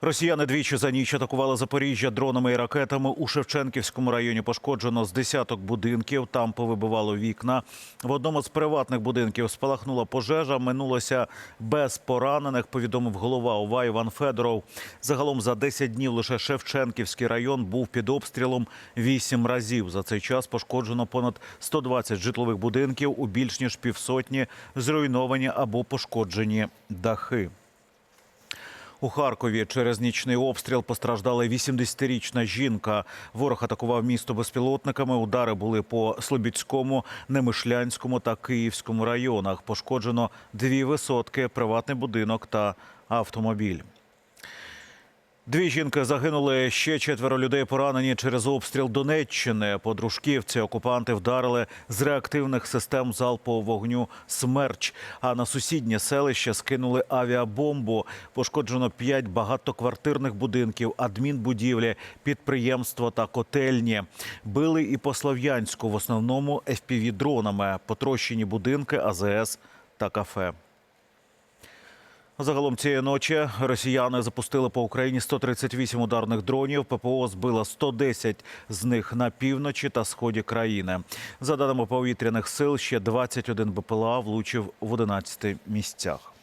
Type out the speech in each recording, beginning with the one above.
Росіяни двічі за ніч атакували Запоріжжя дронами і ракетами. У Шевченківському районі пошкоджено з десяток будинків. Там повибивало вікна. В одному з приватних будинків спалахнула пожежа. Минулося без поранених. Повідомив голова ОВА Іван Федоров. Загалом за 10 днів лише Шевченківський район був під обстрілом вісім разів. За цей час пошкоджено понад 120 житлових будинків. У більш ніж півсотні зруйновані або пошкоджені дахи. У Харкові через нічний обстріл постраждала 80-річна жінка. Ворог атакував місто безпілотниками. Удари були по Слобідському, Немишлянському та Київському районах. Пошкоджено дві висотки, приватний будинок та автомобіль. Дві жінки загинули, ще четверо людей поранені через обстріл Донеччини. По дружківці окупанти вдарили з реактивних систем залпового вогню «Смерч», а на сусіднє селище скинули авіабомбу. Пошкоджено п'ять багатоквартирних будинків, адмінбудівлі, підприємства та котельні. Били і по Слов'янську, в основному FPV-дронами, потрощені будинки, АЗС та кафе. Загалом цієї ночі росіяни запустили по Україні 138 ударних дронів. ППО збила 110 з них на півночі та сході країни. За даними повітряних сил, ще 21 БПЛА влучив в 11 місцях.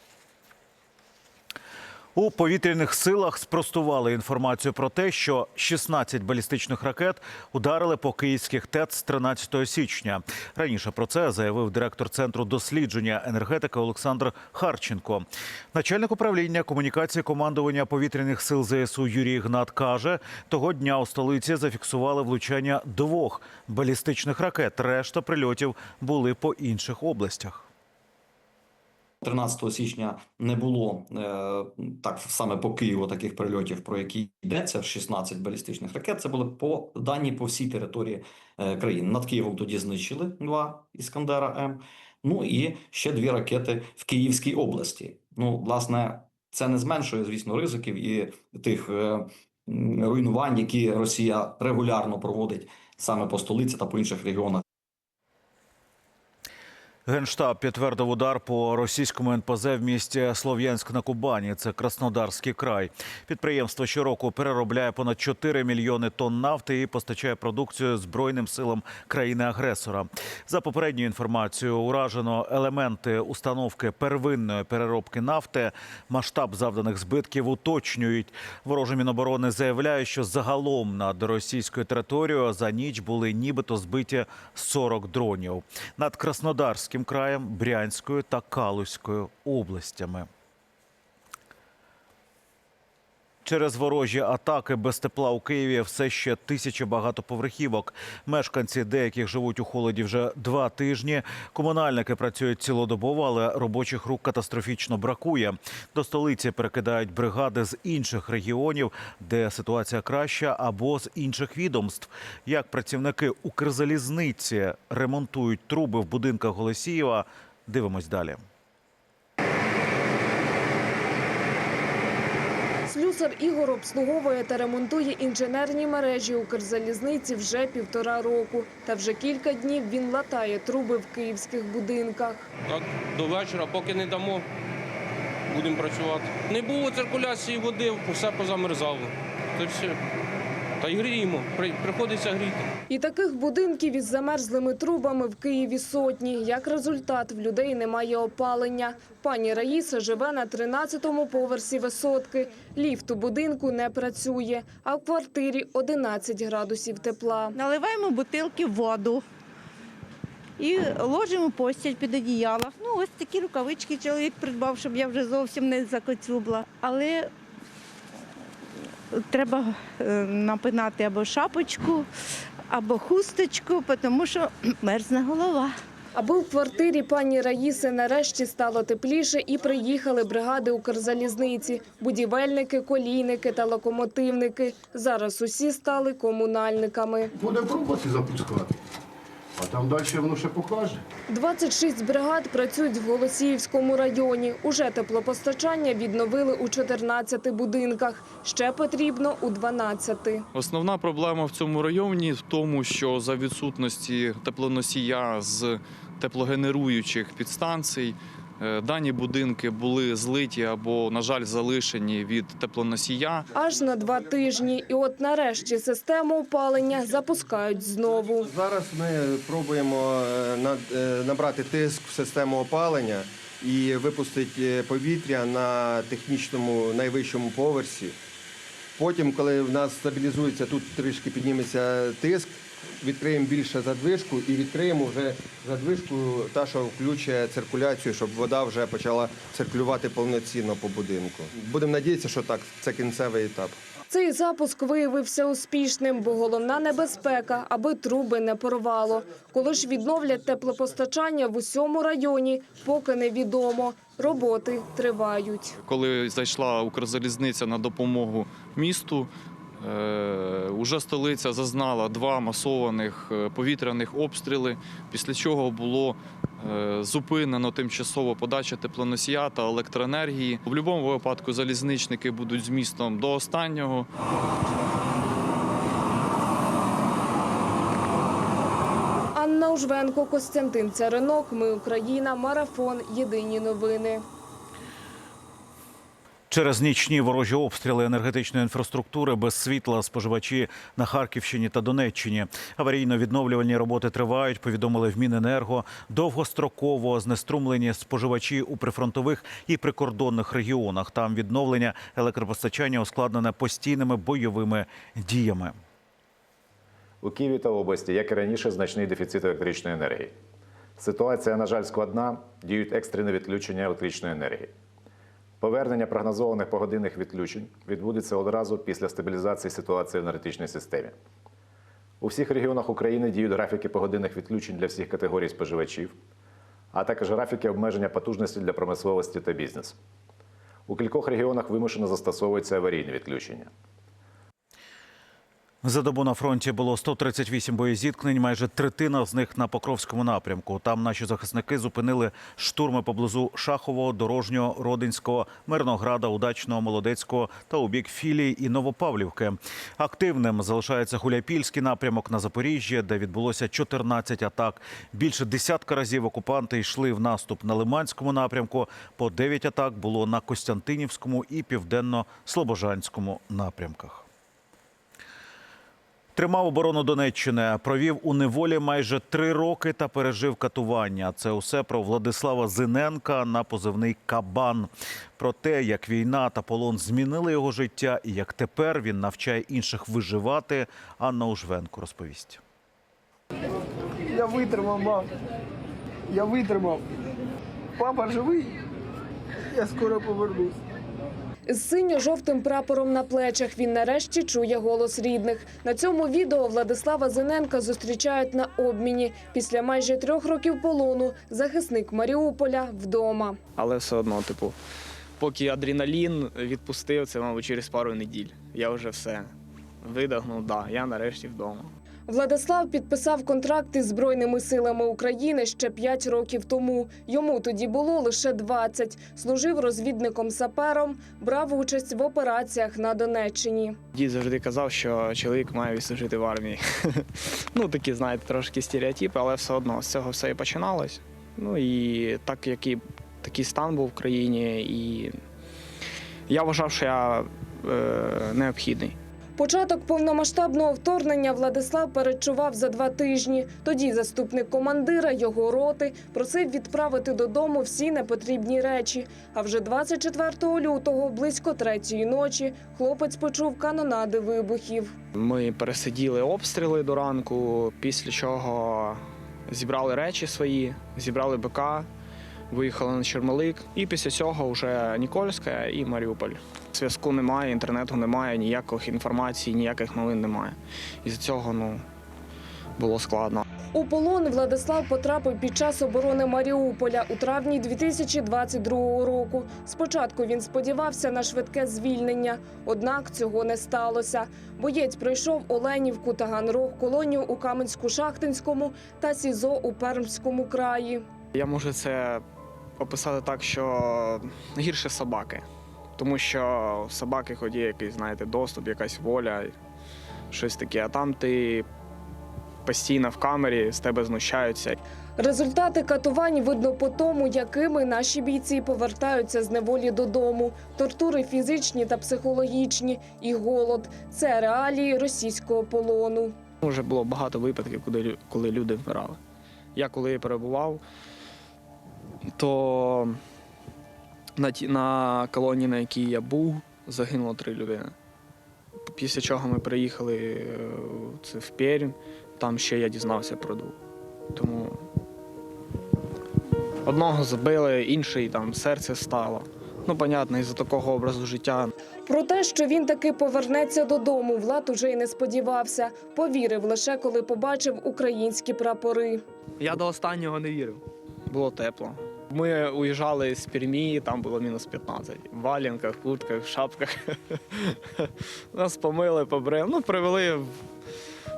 У повітряних силах спростували інформацію про те, що 16 балістичних ракет ударили по київських ТЕЦ з 13 січня. Раніше про це заявив директор центру дослідження енергетики Олександр Харченко. Начальник управління комунікації командування повітряних сил ЗСУ Юрій Гнат каже, того дня у столиці зафіксували влучання двох балістичних ракет. Решта прильотів були по інших областях. 13 січня не було е, так саме по Києву таких прильотів, про які йдеться 16 балістичних ракет. Це були по дані по всій території е, країни. Над Києвом тоді знищили два іскандера М. Ну і ще дві ракети в Київській області. Ну, власне, це не зменшує, звісно, ризиків і тих е, руйнувань, які Росія регулярно проводить саме по столиці та по інших регіонах. Генштаб підтвердив удар по російському НПЗ в місті Слов'янськ на Кубані. Це Краснодарський край. Підприємство щороку переробляє понад 4 мільйони тонн нафти і постачає продукцію збройним силам країни-агресора. За попередньою інформацією, уражено елементи установки первинної переробки нафти. Масштаб завданих збитків уточнюють. Вороже Міноборони заявляє, що загалом над російською територією за ніч були нібито збиті 40 дронів. Над Краснодарським краєм, Брянською та Калузькою областями. Через ворожі атаки без тепла у Києві все ще тисячі багатоповерхівок. Мешканці деяких живуть у холоді вже два тижні. Комунальники працюють цілодобово, але робочих рук катастрофічно бракує. До столиці перекидають бригади з інших регіонів, де ситуація краща, або з інших відомств. Як працівники Укрзалізниці ремонтують труби в будинках Голосієва, дивимось далі. Ігор обслуговує та ремонтує інженерні мережі Укрзалізниці вже півтора року. Та вже кілька днів він латає труби в київських будинках. Так, до вечора, поки не дамо, будемо працювати. Не було циркуляції води, все позамерзало. Це все. Та й гріємо, При- приходиться гріти. І таких будинків із замерзлими трубами в Києві сотні. Як результат, в людей немає опалення. Пані Раїса живе на 13-му поверсі висотки. Ліфт у будинку не працює, а в квартирі 11 градусів тепла. Наливаємо бутилки в воду і ложимо постіль під одіяло. Ну, ось такі рукавички чоловік придбав, щоб я вже зовсім не закоцюбла. Але треба е, напинати або шапочку, або хусточку, тому що мерзне голова. Аби в квартирі пані Раїси нарешті стало тепліше і приїхали бригади Укрзалізниці, будівельники, колійники та локомотивники. Зараз усі стали комунальниками. Буде пробувати запускати. А там далі воно ще покаже. 26 бригад працюють в Голосіївському районі. Уже теплопостачання відновили у 14 будинках. Ще потрібно у 12. Основна проблема в цьому районі в тому, що за відсутності теплоносія з теплогенеруючих підстанцій Дані будинки були злиті або, на жаль, залишені від теплоносія. Аж на два тижні. І от нарешті систему опалення запускають знову. Зараз ми пробуємо е, е, набрати тиск в систему опалення і випустити повітря на технічному найвищому поверсі. Потім, коли в нас стабілізується, тут трішки підніметься тиск, відкриємо більше задвижку і відкриємо вже задвижку, та, що включує циркуляцію, щоб вода вже почала циркулювати повноцінно по будинку. Будемо надіятися, що так, це кінцевий етап. Цей запуск виявився успішним, бо головна небезпека, аби труби не порвало. Коли ж відновлять теплопостачання в усьому районі, поки невідомо. Роботи тривають. Коли зайшла Укрзалізниця на допомогу місту, уже столиця зазнала два масованих е, повітряних обстріли, після чого було е, зупинено тимчасово подача теплоносія та електроенергії. В будь-якому випадку залізничники будуть з містом до останнього. Анна Ужвенко, Костянтин Царинок. Ми Україна. Марафон. Єдині новини. Через нічні ворожі обстріли енергетичної інфраструктури без світла споживачі на Харківщині та Донеччині. Аварійно-відновлювальні роботи тривають. Повідомили в Міненерго. Довгостроково знеструмлені споживачі у прифронтових і прикордонних регіонах. Там відновлення електропостачання ускладнене постійними бойовими діями. У Києві та області, як і раніше, значний дефіцит електричної енергії. Ситуація, на жаль, складна, діють екстрені відключення електричної енергії. Повернення прогнозованих погодинних відключень відбудеться одразу після стабілізації ситуації в енергетичній системі. У всіх регіонах України діють графіки погодинних відключень для всіх категорій споживачів, а також графіки обмеження потужності для промисловості та бізнесу. У кількох регіонах вимушено застосовуються аварійні відключення. За добу на фронті було 138 боєзіткнень, майже третина з них на Покровському напрямку. Там наші захисники зупинили штурми поблизу Шахового, Дорожнього, Родинського, Мирнограда, Удачного, Молодецького та у бік Філії і Новопавлівки. Активним залишається Гуляйпільський напрямок на Запоріжжі, де відбулося 14 атак. Більше десятка разів окупанти йшли в наступ на Лиманському напрямку. По 9 атак було на Костянтинівському і Південно-Слобожанському напрямках. Тримав оборону Донеччини, провів у неволі майже три роки та пережив катування. Це усе про Владислава Зиненка на позивний Кабан. Про те, як війна та полон змінили його життя, і як тепер він навчає інших виживати. Анна Ужвенко розповість. Я витримав, мам. Я витримав. Папа живий. Я скоро повернусь. З синьо-жовтим прапором на плечах він нарешті чує голос рідних. На цьому відео Владислава Зиненка зустрічають на обміні. Після майже трьох років полону захисник Маріуполя вдома. Але все одно, типу, поки адреналін відпустив, це, мабуть, через пару неділь. Я вже все видохнув, да, я нарешті вдома. Владислав підписав контракт із Збройними силами України ще 5 років тому. Йому тоді було лише 20. Служив розвідником-сапером, брав участь в операціях на Донеччині. Дід завжди казав, що чоловік має відслужити в армії. ну, такі, знаєте, трошки стереотипи, але все одно з цього все і починалось. Ну і так як і такий стан був в країні, і я вважав, що я е, необхідний. Початок повномасштабного вторгнення Владислав передчував за два тижні. Тоді заступник командира його роти просив відправити додому всі непотрібні речі. А вже 24 лютого, близько третьої ночі, хлопець почув канонади вибухів. Ми пересиділи обстріли до ранку, після чого зібрали речі свої, зібрали БК, виїхали на Чермалик. І після цього вже Нікольська і Маріуполь. Зв'язку немає, інтернету немає, ніяких інформацій, ніяких новин немає. І з цього ну, було складно. У полон Владислав потрапив під час оборони Маріуполя у травні 2022 року. Спочатку він сподівався на швидке звільнення, однак цього не сталося. Боєць пройшов Оленівку, Таганрог, колонію у Каменську-Шахтинському та СІЗО у Пермському краї. Я можу це описати так, що гірше собаки. Тому що в собаки ході якийсь, знаєте, доступ, якась воля, щось таке. А там ти постійно в камері, з тебе знущаються. Результати катувань видно по тому, якими наші бійці повертаються з неволі додому. Тортури фізичні та психологічні і голод це реалії російського полону. Вже було багато випадків, коли люди вмирали. Я коли перебував, то на, ті, на колонії, на якій я був, загинуло три людини. Після чого ми приїхали е, це в Пермь, там ще я дізнався про двох. Тому одного забили, інший там серце стало. Ну, понятно, із-за такого образу життя Про те, що він таки повернеться додому, Влад уже й не сподівався. Повірив лише коли побачив українські прапори. Я до останнього не вірив. Було тепло. Ми уїжджали з Пермі, там було мінус 15. В валенках, куртках, шапках. Нас помили, побрили, ну, привели в,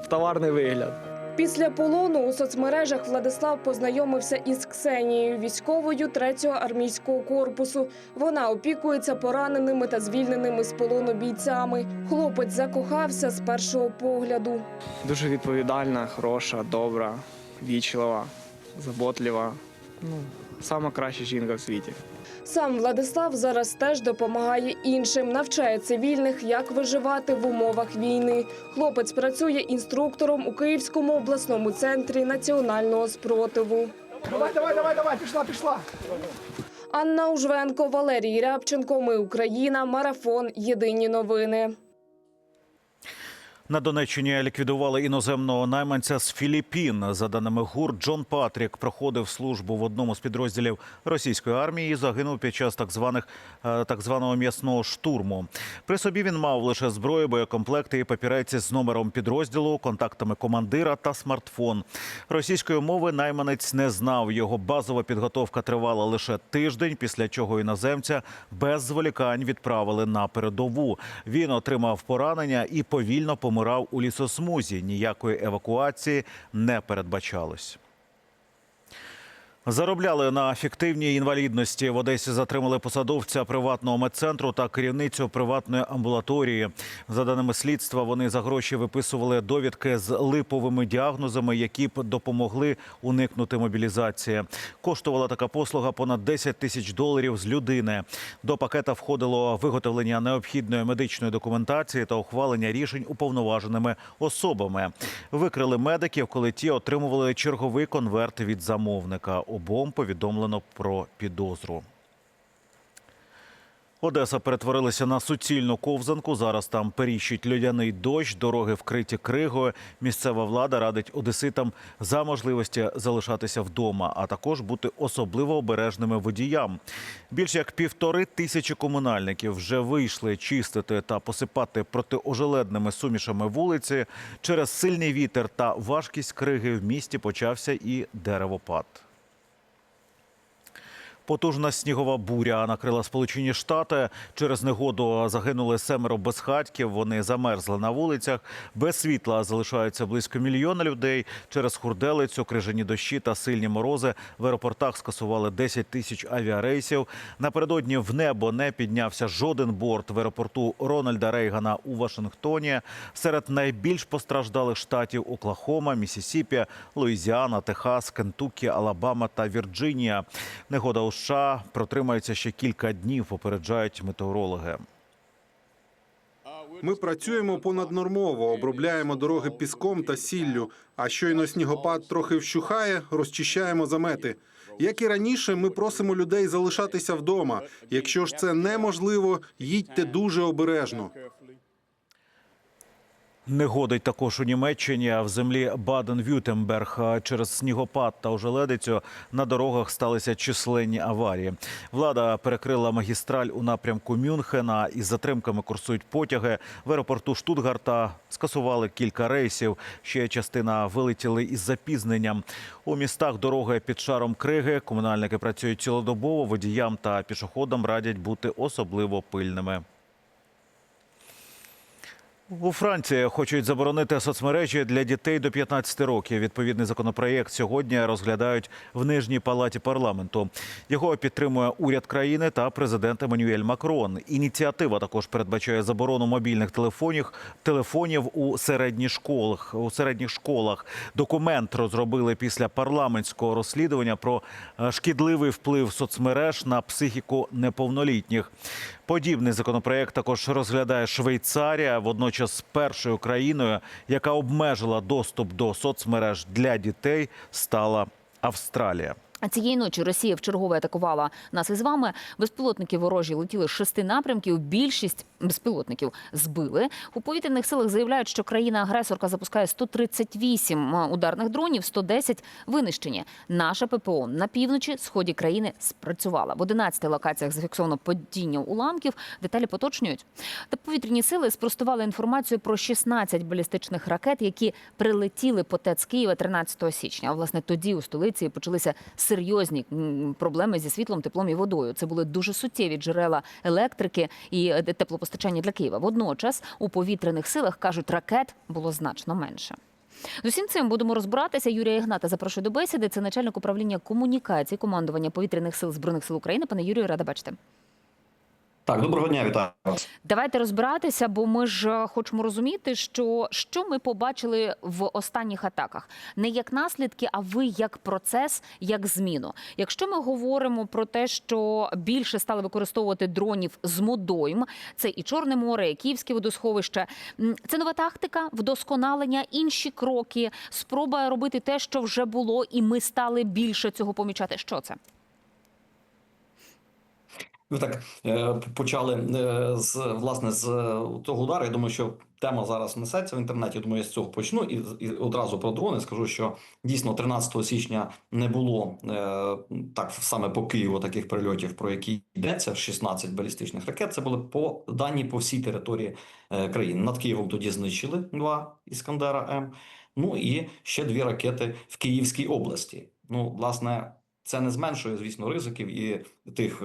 в товарний вигляд. Після полону у соцмережах Владислав познайомився із Ксенією, військовою 3-го армійського корпусу. Вона опікується пораненими та звільненими з полону бійцями. Хлопець закохався з першого погляду. Дуже відповідальна, хороша, добра, вічлива, заботлива. Ну, сама краща жінка в світі. Сам Владислав зараз теж допомагає іншим, навчає цивільних, як виживати в умовах війни. Хлопець працює інструктором у Київському обласному центрі національного спротиву. Давай, давай, давай, давай, пішла, пішла. Анна Ужвенко, Валерій Рябченко. Ми Україна. Марафон. Єдині новини. На Донеччині ліквідували іноземного найманця з Філіппін. За даними ГУР, Джон Патрік проходив службу в одному з підрозділів російської армії і загинув під час так званих е, так званого м'ясного штурму. При собі він мав лише зброю, боєкомплекти і папірець з номером підрозділу, контактами командира та смартфон. Російської мови найманець не знав. Його базова підготовка тривала лише тиждень, після чого іноземця без зволікань відправили на передову. Він отримав поранення і повільно помирав у лісосмузі. Ніякої евакуації не передбачалось. Заробляли на фіктивній інвалідності. В Одесі затримали посадовця приватного медцентру та керівницю приватної амбулаторії. За даними слідства, вони за гроші виписували довідки з липовими діагнозами, які б допомогли уникнути мобілізації. Коштувала така послуга понад 10 тисяч доларів з людини. До пакета входило виготовлення необхідної медичної документації та ухвалення рішень уповноваженими особами. Викрили медиків, коли ті отримували черговий конверт від замовника. Обом повідомлено про підозру. Одеса перетворилася на суцільну ковзанку. Зараз там періщить льодяний дощ, дороги вкриті кригою. Місцева влада радить одеситам за можливості залишатися вдома, а також бути особливо обережними водіям. Більш як півтори тисячі комунальників вже вийшли чистити та посипати протиожеледними сумішами вулиці. Через сильний вітер та важкість криги в місті почався і деревопад. Потужна снігова буря накрила Сполучені Штати. Через негоду загинули семеро безхатьків. Вони замерзли на вулицях. Без світла залишаються близько мільйона людей. Через хурделицю, крижані дощі та сильні морози в аеропортах скасували 10 тисяч авіарейсів. Напередодні в небо не піднявся жоден борт в аеропорту Рональда Рейгана у Вашингтоні. Серед найбільш постраждалих штатів Оклахома, Місісіпі, Луїзіана, Техас, Кентукі, Алабама та Вірджинія. Негода у США протримається ще кілька днів, попереджають метеорологи. Ми працюємо понаднормово, обробляємо дороги піском та сіллю. А щойно снігопад трохи вщухає, розчищаємо замети. Як і раніше, ми просимо людей залишатися вдома. Якщо ж це неможливо, їдьте дуже обережно. Негодить також у Німеччині а в землі Баден-Вютемберг. Через снігопад та ожеледицю на дорогах сталися численні аварії. Влада перекрила магістраль у напрямку Мюнхена. Із затримками курсують потяги. В аеропорту Штутгарта скасували кілька рейсів. Ще частина вилетіли із запізненням. У містах дороги під шаром криги. Комунальники працюють цілодобово. Водіям та пішоходам радять бути особливо пильними. У Франції хочуть заборонити соцмережі для дітей до 15 років. Відповідний законопроєкт сьогодні розглядають в нижній палаті парламенту. Його підтримує уряд країни та президент Еммануель Макрон. Ініціатива також передбачає заборону мобільних телефонів телефонів у середніх школах. У середніх школах документ розробили після парламентського розслідування про е, шкідливий вплив соцмереж на психіку неповнолітніх. Подібний законопроект також розглядає Швейцарія, водночас першою країною, яка обмежила доступ до соцмереж для дітей, стала Австралія. Цієї ночі Росія вчергове атакувала нас із вами. Безпілотники ворожі летіли з шести напрямків. Більшість безпілотників збили. У повітряних силах заявляють, що країна-агресорка запускає 138 ударних дронів, 110 винищені. Наша ППО на півночі сході країни спрацювала. В 11 локаціях зафіксовано падіння уламків. Деталі поточнюють. Та повітряні сили спростували інформацію про 16 балістичних ракет, які прилетіли по ТЕЦ Києва 13 січня. А власне тоді у столиці почалися серйозні проблеми зі світлом, теплом і водою. Це були дуже суттєві джерела електрики і е, теплопостачання для Києва. Водночас у повітряних силах кажуть, ракет було значно менше. З усім цим будемо розбиратися. Юрія Ігната запрошую до бесіди. Це начальник управління комунікації командування повітряних сил збройних сил України. Пане Юрію, рада бачити. Так, доброго дня, вітаю. Давайте розбиратися, бо ми ж е, хочемо розуміти, що, що ми побачили в останніх атаках. Не як наслідки, а ви як процес, як зміну. Якщо ми говоримо про те, що більше стали використовувати дронів з модойм, це і Чорне море, і Київське водосховище. Це нова тактика, вдосконалення, інші кроки, спроба робити те, що вже було, і ми стали більше цього помічати. Що це? Ви так е, почали е, з власне з того удару. Я думаю, що тема зараз несеться в інтернеті. Думаю, я з цього почну і, і одразу про дрони скажу, що дійсно 13 січня не було е, так саме по Києву таких прильотів, про які йдеться 16 балістичних ракет. Це були по дані по всій території е, країни. Над Києвом тоді знищили два іскандера М. Ну і ще дві ракети в Київській області. Ну, власне, це не зменшує, звісно, ризиків і тих.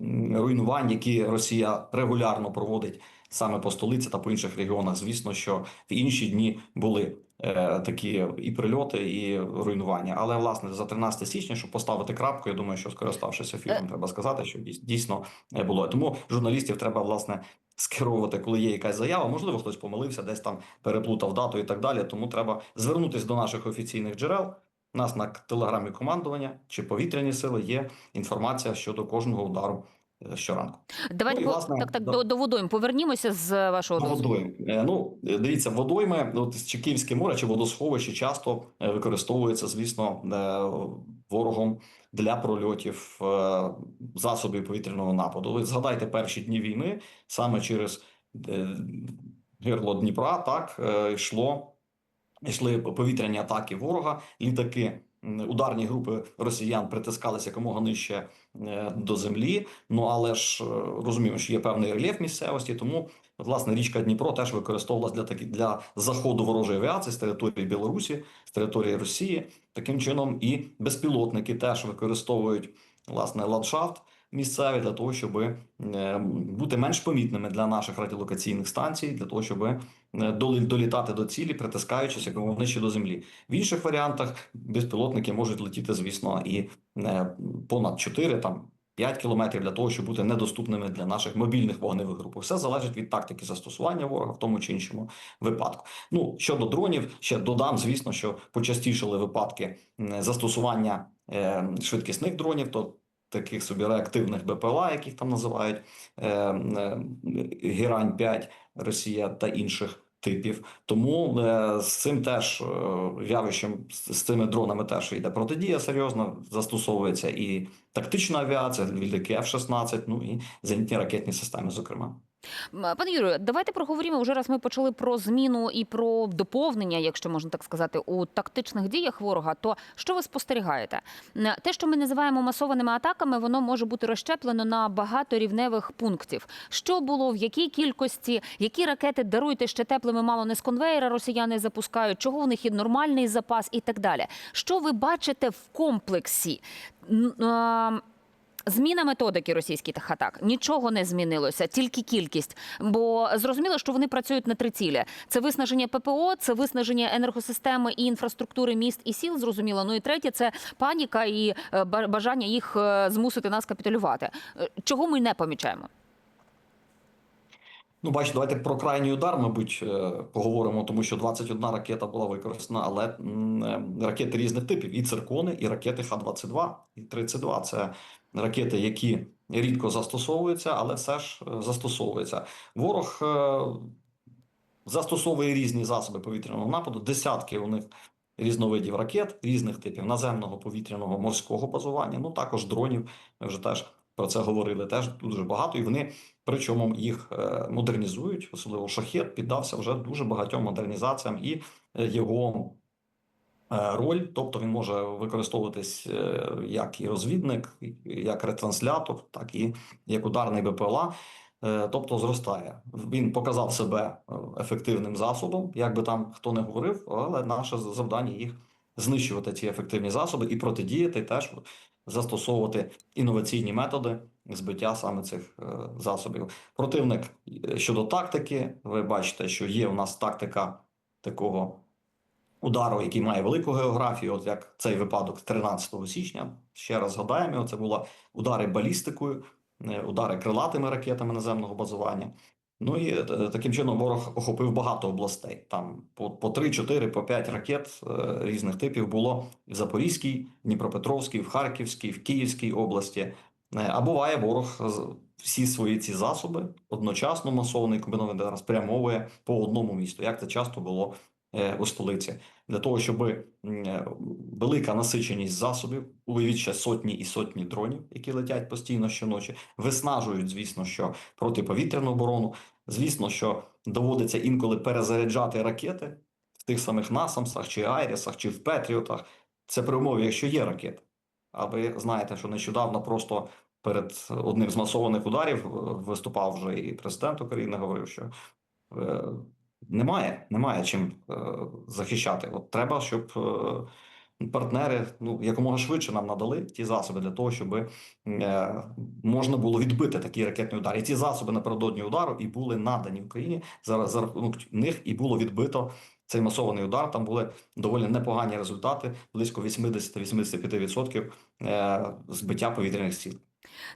Е, руйнувань, які Росія регулярно проводить саме по столиці та по інших регіонах. Звісно, що в інші дні були е, такі і прильоти, і руйнування. Але власне за 13 січня, щоб поставити крапку, я думаю, що скориставшись ефіром, треба сказати, що дійс- дійсно е, було. Тому журналістів треба власне. Скеровувати, коли є якась заява, можливо, хтось помилився, десь там переплутав дату і так далі. Тому треба звернутися до наших офіційних джерел. У нас на телеграмі командування чи повітряні сили є інформація щодо кожного удару е, щоранку. Давайте Ну, і, власне, так, так до, до водойм повернімося з вашого По дозволу. водойм. Е, Ну, е, дивіться, водойми, от чи Київське море, чи водосховище часто е, використовується, звісно, е, ворогом для прольотів е, засобів повітряного нападу. Ви згадайте перші дні війни, саме через е, гирло Дніпра, так, е, йшло, йшли повітряні атаки ворога, літаки. Ударні групи росіян притискалися якомога нижче е, до землі. Ну але ж е, розуміємо, що є певний рельєф місцевості, тому власне річка Дніпро теж використовувалась для такі для заходу ворожої авіації з території Білорусі, з території Росії. Таким чином, і безпілотники теж використовують власне ландшафт місцевий для того, щоб е, бути менш помітними для наших радіолокаційних станцій, для того, щоб долітати до цілі, притискаючись якомога нижче до землі. В інших варіантах безпілотники можуть летіти, звісно, і е, понад 4 там. 5 кілометрів для того, щоб бути недоступними для наших мобільних вогневих груп. Все залежить від тактики застосування ворога в тому чи іншому випадку. Ну щодо дронів, ще додам, звісно, що почастішали випадки застосування е, швидкісних дронів, то таких собі реактивних БПЛА, яких там називають е, е, Герань 5 Росія та інших. Типів тому е, з цим теж е, явищем з, цими дронами теж йде протидія серйозно. Застосовується і тактична авіація, літаки F-16, ну і зенітні ракетні системи, зокрема. Пане Юрію, давайте проговоримо вже раз. Ми почали про зміну і про доповнення, якщо можна так сказати, у тактичних діях ворога. То що ви спостерігаєте? Те, що ми називаємо масованими атаками, воно може бути розщеплено на багато рівневих пунктів. Що було, в якій кількості, які ракети даруйте ще теплими, мало не з конвейера росіяни запускають, чого в них є нормальний запас і так далі. Що ви бачите в комплексі? Зміна методики російських атак нічого не змінилося, тільки кількість. Бо зрозуміло, що вони працюють на три цілі: це виснаження ППО, це виснаження енергосистеми і інфраструктури міст і сіл. Зрозуміло. Ну і третє це паніка і е, бажання їх е, змусити нас капітулювати. Е, Чого ми не помічаємо? Ну, бачите, давайте про крайній удар, мабуть, поговоримо, тому що 21 ракета була використана, але ракети різних типів: і циркони, і ракети Х-22, і 32. Це ракети, які рідко застосовуються, але все ж е, застосовуються. Ворог е, застосовує різні засоби повітряного нападу, десятки у них різновидів ракет, різних типів наземного, повітряного, морського базування, ну також дронів. Ми вже теж про це говорили. Теж дуже багато, і вони причому їх е, модернізують, особливо шахет піддався вже дуже багатьом модернізаціям, і його роль, тобто він може використовуватись е, як і розвідник, як ретранслятор, так і як ударний БПЛА. Е, Тобто зростає. Він показав себе е, ефективним засобом, як би там хто не говорив, але наше завдання їх знищувати ці ефективні засоби і протидіяти теж застосовувати інноваційні методи збиття саме цих е, засобів. Противник е, щодо тактики, ви бачите, що є у нас тактика такого удару, який має велику географію, от як цей випадок 13 січня. Ще раз згадаємо, це були удари балістикою, е, удари крилатими ракетами наземного базування. Ну і е, таким чином ворог охопив багато областей. Там по, по 3, 4, по 5 ракет е, різних типів було в Запорізькій, Дніпропетровській, в Харківській, в Київській області. А буває, ворог всі свої ці засоби одночасно масований комбінований удар спрямовує по одному місту, як це часто було у столиці, для того, щоб е, велика насиченість засобів, уявіть ще сотні і сотні дронів, які летять постійно щоночі, виснажують, звісно, що протиповітряну оборону. Звісно, що доводиться інколи перезаряджати ракети в тих самих Насамсах чи Айрісах, чи в Петріотах. Це при умові, якщо є ракети. А ви знаєте, що нещодавно просто перед одним з масованих ударів е, виступав вже і президент України, говорив, що е, немає, немає чим е, захищати. От треба, щоб е, партнери ну якомога швидше нам надали ті засоби для того, щоб е, можна було відбити такий ракетний удар. І ці засоби напередодні удару і були надані Україні. Зараз за рахунок них і було відбито цей масований удар. Там були доволі непогані результати, близько 80-85% е, збиття повітряних сил.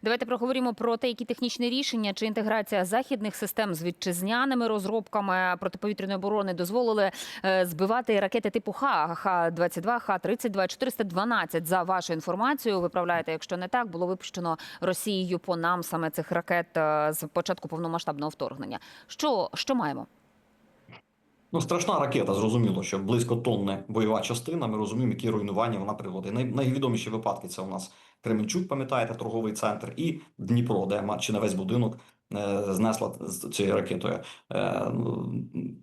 Давайте проговоримо про те, які технічні рішення чи інтеграція західних систем з вітчизняними розробками протиповітряної оборони дозволили е, збивати ракети типу Х, Х-22, Х-32, 412. За вашу інформацію, виправляєте, якщо не так, було випущено Росією по нам саме цих ракет е, з початку повномасштабного вторгнення. Що, що маємо? Ну, страшна ракета, зрозуміло, що близько тонни бойова частина. Ми розуміємо, які руйнування вона приводить. Най, найвідоміші випадки це у нас Кременчук, пам'ятаєте, торговий центр, і Дніпро, де чи не весь будинок е, знесла цією ракетою. Е,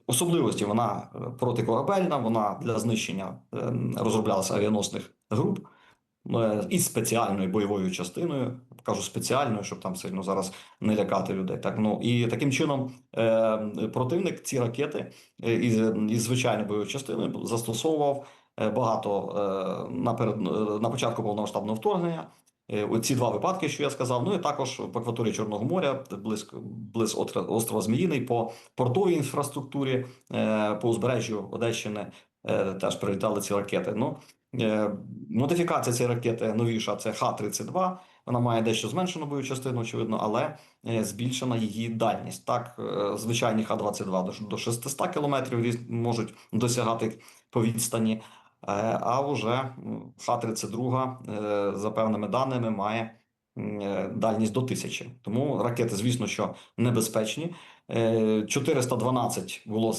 особливості вона протикорабельна, вона для знищення е, розвроблялася авіаносних груп із спеціальною бойовою частиною. Кажу спеціальною, щоб там сильно зараз не лякати людей. Так ну і таким чином е, противник ці ракети е, із, із звичайною бойовою частиною застосовував е, багато е, наперед е, на початку повномасштабного вторгнення. Е, Оці два випадки, що я сказав, ну і також в акваторії Чорного моря, близько близ острова Зміїний, по портовій інфраструктурі, е, по узбережжю Одещини е, теж прилітали ці ракети. Ну е, модифікація цієї ракети новіша це Х-32. Вона має дещо зменшену бойову частину, очевидно, але е, збільшена її дальність. Так, е, звичайні Х-22 до- до 600 кілометрів можуть досягати по відстані. Е, А вже Х-32, е, за певними даними, має е, дальність до 1000. Тому ракети, звісно, що небезпечні. Е, 412 було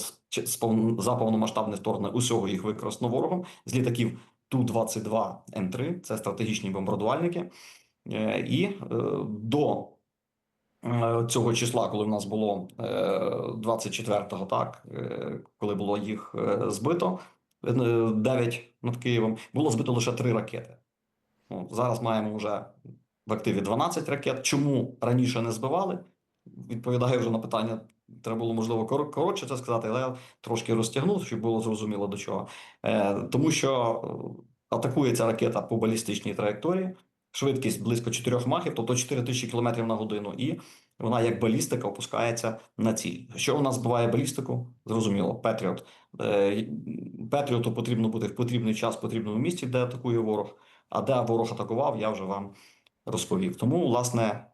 за повномасштабне вторгнення усього їх використано ворогом з літаків Ту-22 М3, це стратегічні бомбардувальники. Е, І е, до е, цього числа, коли в нас було е, 24-го, так, коли було їх збито, 9 над Києвом, було збито лише 3 ракети. Ну, зараз маємо вже в активі 12 ракет. Чому раніше не збивали? Відповідаю вже на питання. Треба було, можливо, кор- коротше це сказати, але трошки розтягнув, щоб було зрозуміло до чого. Е, тому що е, атакує ця ракета по балістичній траєкторії. швидкість близько 4 махів, тобто 4 тисячі кілометрів на годину, і вона як балістика опускається на ціль. Що у нас збиває балістику? Зрозуміло, Петріот. Е, Петріоту потрібно бути в потрібний час, в потрібному місці, де атакує ворог. А де ворог атакував, я вже вам розповів. Тому, власне,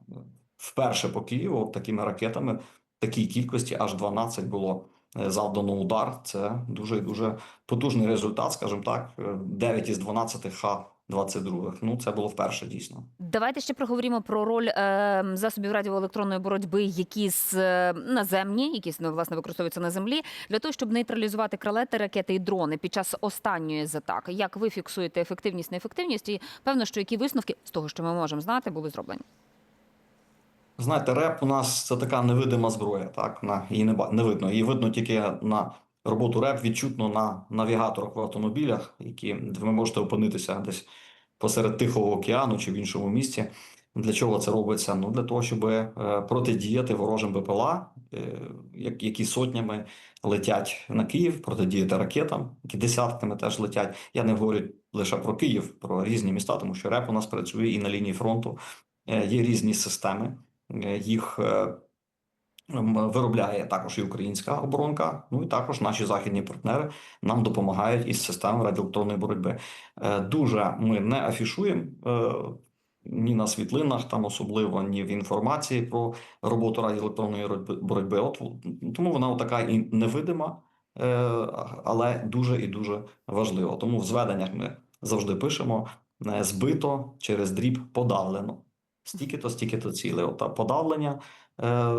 вперше по Києву такими ракетами такій кількості аж 12 було е, завдано удар. Це дуже дуже потужний результат, скажімо так. Е, 9 із 12 Х-22. Ну, це було вперше дійсно. Давайте ще проговоримо про роль е, засобів радіоелектронної боротьби, які з е, наземні, які ну, власне використовуються на землі, для того, щоб нейтралізувати крилети, ракети і дрони під час останньої з атак. Як ви фіксуєте ефективність, неефективність? І певно, що які висновки з того, що ми можемо знати, були зроблені. Знаєте, реп у нас це така невидима зброя, так? На, її не, не видно. Її видно тільки на роботу реп, відчутно на навігаторах в автомобілях, які ви можете опинитися десь посеред Тихого океану чи в іншому місці. Для чого це робиться? Ну, для того, щоб е, протидіяти ворожим БПЛА, е, які сотнями летять на Київ, протидіяти ракетам, які десятками теж летять. Я не говорю лише про Київ, про різні міста, тому що РЕП у нас працює і на лінії фронту. Е, Є різні системи, їх е, виробляє також і українська оборонка. Ну і також наші західні партнери нам допомагають із системами радіоелектронної боротьби. Е, Дуже ми не афішуємо е, ні на світлинах, там особливо ні в інформації про роботу радіоелектронної боротьби-. От тому вона така і невидима, е, але дуже і дуже важлива. Тому в зведеннях ми завжди пишемо е, збито через дріб подавлено. Стільки-то, стільки-то ціле. Ота подавлення е,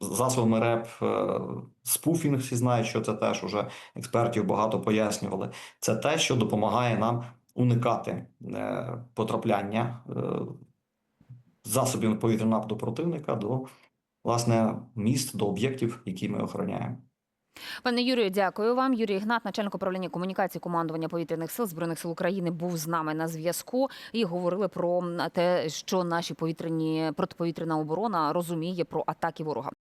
засобами РЕП, е, спуфінг, всі знають, що це теж уже експертів багато пояснювали. Це те, що допомагає нам уникати е, потрапляння е, засобів повітряного нападу противника до власне міст, до об'єктів, які ми охороняємо. Пане Юрію, дякую вам. Юрій Ігнат, начальник управління комунікації командування повітряних сил збройних сил України, був з нами на зв'язку і говорили про те, що наші повітряні протиповітряна оборона розуміє про атаки ворога.